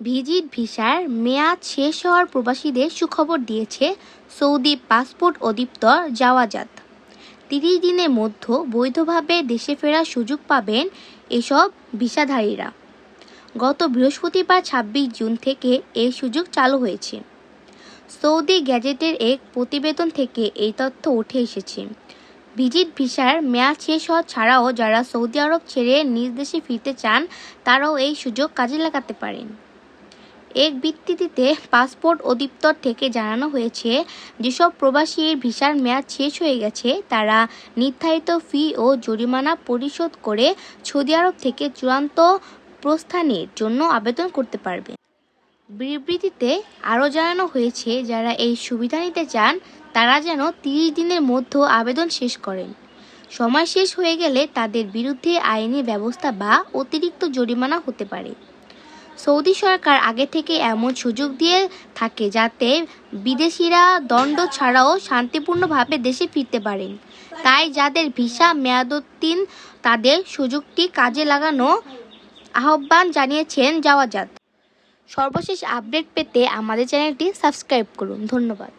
Visit ভিসার মেয়াদ শেষ হওয়ার প্রবাসীদের সুখবর দিয়েছে সৌদি পাসপোর্ট অধিদপ্তর জাওয়াজাত। তিরিশ দিনের মধ্যে বৈধভাবে দেশে ফেরার সুযোগ পাবেন এসব ভিসাধারীরা। গত বৃহস্পতিবার ছাব্বিশ জুন থেকে এই সুযোগ চালু হয়েছে। সৌদি গ্যাজেটের এক প্রতিবেদন থেকে এই তথ্য উঠে এসেছে। ভিজিট ভিসার মেয়াদ শেষ হওয়া ছাড়াও যারা সৌদি আরব ছেড়ে নিজ দেশে ফিরতে চান, তারাও এই সুযোগ কাজে লাগাতে পারেন। এক বিবৃতিতে পাসপোর্ট অধিদপ্তর থেকে জানানো হয়েছে, যেসব প্রবাসীর ভিসার মেয়াদ শেষ হয়ে গেছে, তারা নির্ধারিত ফি ও জরিমানা পরিশোধ করে সৌদি আরব থেকে চূড়ান্ত প্রস্থানের জন্য আবেদন করতে পারবে। বিবৃতিতে আরও জানানো হয়েছে, যারা এই সুবিধা নিতে চান, তারা যেন তিরিশ দিনের মধ্যে আবেদন শেষ করেন। সময় শেষ হয়ে গেলে তাদের বিরুদ্ধে আইনি ব্যবস্থা বা অতিরিক্ত জরিমানা হতে পারে। সৌদি সরকার আগে থেকে এমন সুযোগ দিয়ে থাকে যাতে বিদেশিরা দণ্ড ছাড়াও শান্তিপূর্ণভাবে দেশে ফিরতে পারেন। তাই যাদের ভিসা মেয়াদোত্তীর্ণ, তাদের সুযোগটি কাজে লাগানো আহ্বান জানিয়েছেন যাওয়াজাত সর্বশেষ আপডেট পেতে আমাদের চ্যানেলটি সাবস্ক্রাইব করুন। ধন্যবাদ।